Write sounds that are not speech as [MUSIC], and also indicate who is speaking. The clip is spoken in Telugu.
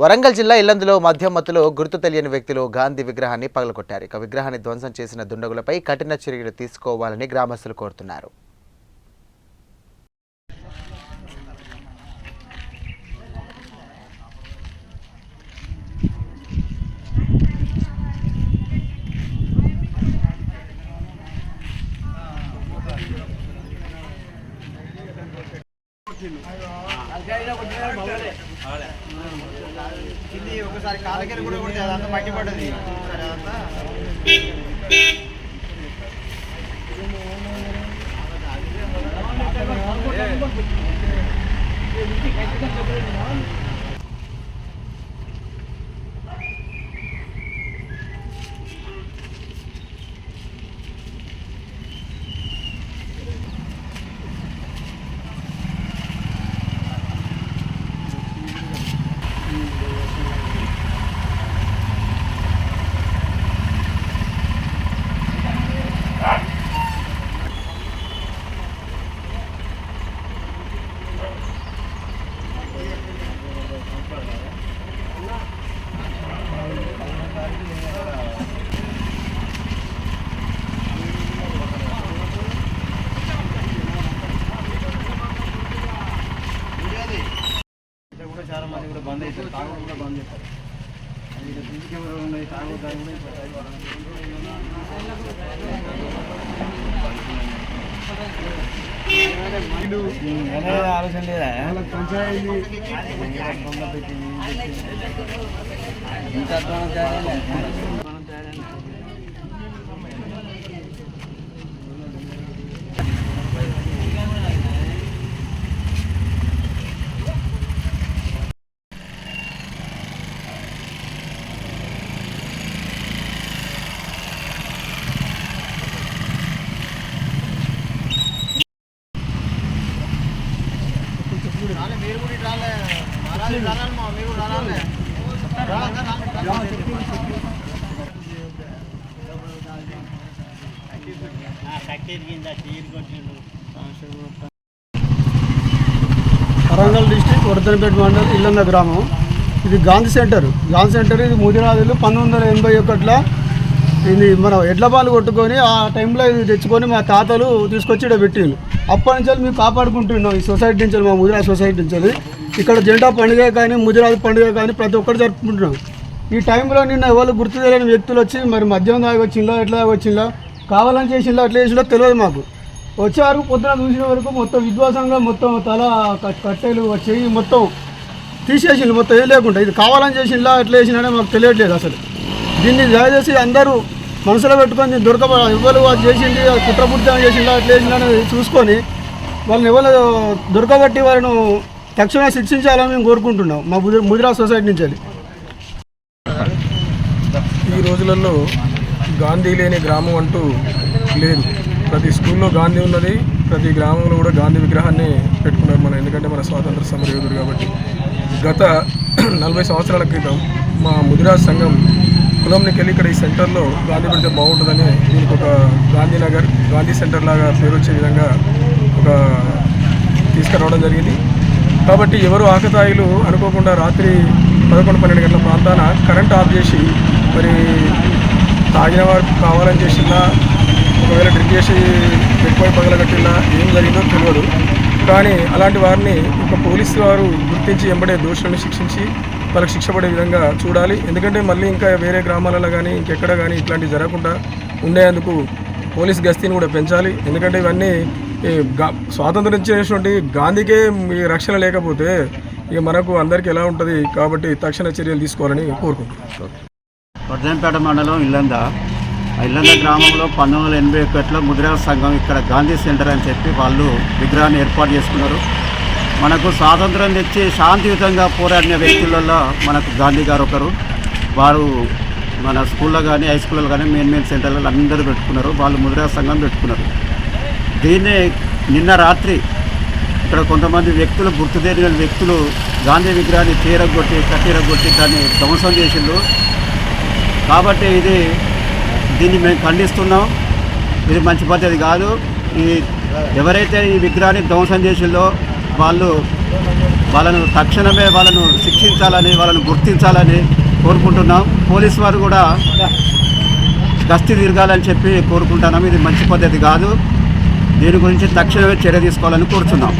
Speaker 1: వరంగల్ జిల్లా ఇల్లందులో మద్యం మత్తులో గుర్తు తెలియని వ్యక్తులు గాంధీ విగ్రహాన్ని పగలగొట్టారు. ఇక విగ్రహాన్ని ధ్వంసం చేసిన దుండగులపై కఠిన చర్యలు తీసుకోవాలని గ్రామస్తులు కోరుతున్నారు.
Speaker 2: కింది ఒకసారి కాలకెళ్ళి కూడా కొడితే అదంతా మట్టి పడ్డది ఒకసారి అదంతా ఇక్కడ కూడా బంద్ తాగుడు కూడా బంద్ అది ఇక్కడ సీసీ కెమెరాలు ఉన్నాయి తాగుడు దాని కూడా ఆలోచన లేదా పంచాయతీ ఇంత అధ్వానం
Speaker 3: వరంగల్ డిస్టిక్ వర్ధనపేట మండలం ఇల్లంద గ్రామం. ఇది గాంధీ సెంటర్. గాంధీ సెంటర్ ఇది ముదిరాజులు పంతొమ్మిది వందల ఎనభై ఒకటిలో ఇది మనం ఎడ్ల పాలు కొట్టుకొని ఆ టైంలో ఇది తెచ్చుకొని మా తాతలు తీసుకొచ్చి ఇక్కడ పెట్టిండు అప్పటి నుంచి మేము కాపాడుకుంటున్నాం ఈ సొసైటీ నుంచి మా ముదిరాజ్ సొసైటీ నుంచి ఇక్కడ జెండా పండుగ కానీ ముజరాజ్ పండుగ కానీ ప్రతి ఒక్కరు జరుపుకుంటున్నాం. ఈ టైంలో నిన్న ఎవరు గుర్తు తెలియని వ్యక్తులు వచ్చి మరి మద్యం దాగి వచ్చిందో ఎట్లా దాగి కావాలని చేసిందో అట్లా చేసిందో తెలియదు మాకు. వచ్చారు పొద్దున చూసిన వరకు మొత్తం విధ్వాసంగా మొత్తం తల కట్టెలు వచ్చి మొత్తం తీసేసిండు మొత్తం ఏం లేకుండా. ఇది కావాలని చేసిందా ఎట్లా చేసినా మాకు తెలియట్లేదు అసలు. దీన్ని దయచేసి అందరూ మనసులో పెట్టుకొని దీన్ని ఎవరు అది చేసింది అది చేసిందా ఎట్లా చూసుకొని వాళ్ళని ఎవరు దొరకబట్టి వాళ్ళను తక్షణమే శిక్షించాలని మేము కోరుకుంటున్నాం మా ముదిరా సొసైటీ నుంచి
Speaker 4: ఈ రోజులలో గాంధీ లేని గ్రామం అంటూ లేదు. ప్రతి స్కూల్లో గాంధీ ఉన్నది ప్రతి గ్రామంలో కూడా గాంధీ విగ్రహాన్ని పెట్టుకున్నారు మనం ఎందుకంటే మన స్వాతంత్ర సమరయోధుడు కాబట్టి. గత [CLEARS THROAT] నలభై సంవత్సరాల క్రితం మా ముదిరాజ్ సంఘం కులంకి వెళ్ళి ఇక్కడ ఈ సెంటర్లో గాంధీ పెడితే బాగుంటుందని దీనికి ఒక గాంధీనగర్ గాంధీ సెంటర్ లాగా పేరు వచ్చే విధంగా ఒక తీసుకురావడం జరిగింది. కాబట్టి ఎవరు ఆకతాయిలు అనుకోకుండా రాత్రి పదకొండు పన్నెండు గంటల ప్రాంతాన కరెంట్ ఆఫ్ చేసి మరి తాగిన వారు కావాలని చేసిందా ఒకవేళ డ్రింక్ చేసి ఎక్కువ పగలగట్టినా ఏం జరిగిందో తెలియదు. కానీ అలాంటి వారిని ఒక పోలీసు వారు గుర్తించి ఎంబడే దోషులను శిక్షించి వాళ్ళకి శిక్ష పడే విధంగా చూడాలి. ఎందుకంటే మళ్ళీ ఇంకా వేరే గ్రామాలలో కానీ ఇంకెక్కడ కానీ ఇట్లాంటివి జరగకుండా ఉండేందుకు పోలీస్ గస్తీని కూడా పెంచాలి. ఎందుకంటే ఇవన్నీ ఈ గా స్వాతంత్రం ఇచ్చినటువంటి గాంధీకే ఈ రక్షణ లేకపోతే ఇక మనకు అందరికీ ఎలా ఉంటుంది? కాబట్టి తక్షణ చర్యలు తీసుకోవాలని కోరుకుంటున్నాను
Speaker 2: వర్ధనపేట మండలం ఇల్లంద. ఆ ఇల్లంద గ్రామంలో పంతొమ్మిది వందల ఎనభై ఒకటిలో ముద్రా సంఘం ఇక్కడ గాంధీ సెంటర్ అని చెప్పి వాళ్ళు విగ్రహాన్ని ఏర్పాటు చేసుకున్నారు. మనకు స్వాతంత్రం తెచ్చి శాంతియుతంగా పోరాడిన వ్యక్తులలో మనకు గాంధీ గారు ఒకరు. వారు మన స్కూల్లో కానీ హై స్కూల్లో కానీ మెయిన్ మెయిన్ సెంటర్లలో అందరూ పెట్టుకున్నారు. వాళ్ళు ముద్రా సంఘం పెట్టుకున్నారు. దీన్నే నిన్న రాత్రి ఇక్కడ కొంతమంది వ్యక్తులు గుర్తు వ్యక్తులు గాంధీ విగ్రహాన్ని తీరగొట్టి కట్టిరగొట్టి దాన్ని ధ్వంసం చేసిండ్రు. కాబట్టి ఇది దీన్ని మేము ఖండిస్తున్నాం. ఇది మంచి పద్ధతి కాదు. ఈ ఎవరైతే ఈ విగ్రహాన్ని ధ్వంసం చేసిందో వాళ్ళు వాళ్ళను తక్షణమే వాళ్ళను శిక్షించాలని వాళ్ళను గుర్తించాలని కోరుకుంటున్నాం. పోలీస్ వారు కూడా గస్తీ తిరగాలని చెప్పి కోరుకుంటున్నాం. ఇది మంచి పద్ధతి కాదు. దీని గురించి తక్షణమే చర్య తీసుకోవాలని కోరుతున్నాం